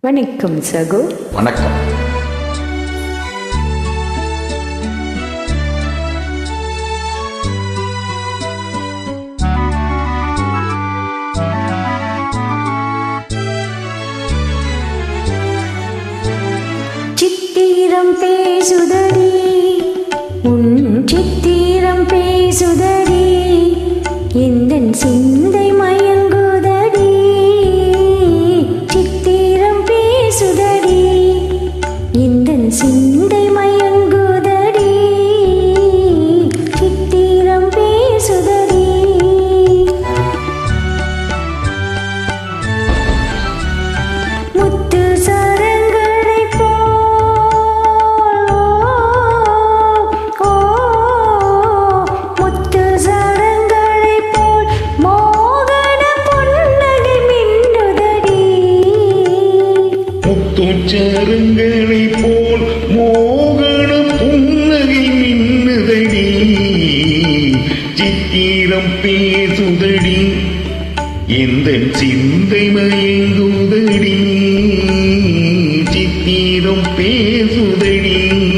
வணக்கம் சகு. வணக்கம். சித்திரம் பேசுதடி உன் சித்திரம் பேசுதடி எந்த சிந்தை மயங்குதடி எந்த சிந்தை மயங்குதடி சித்திரம் பேசுதடி. முத்து சரங்களை போல் முத்து சரங்களை போல் மோகன புன்னகை மின்னுதடி. சித்திரம் பேசுதடி. எந்த சிந்தை மயங்குதடி. சித்திரம் பேசுதடி.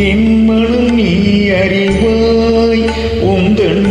என் மனம் நீ அறிவாய் உந்தன்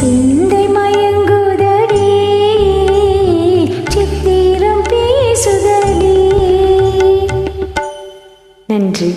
சிந்தை மயங்குதடி சித்திரம் பேசுதடி. நன்றி.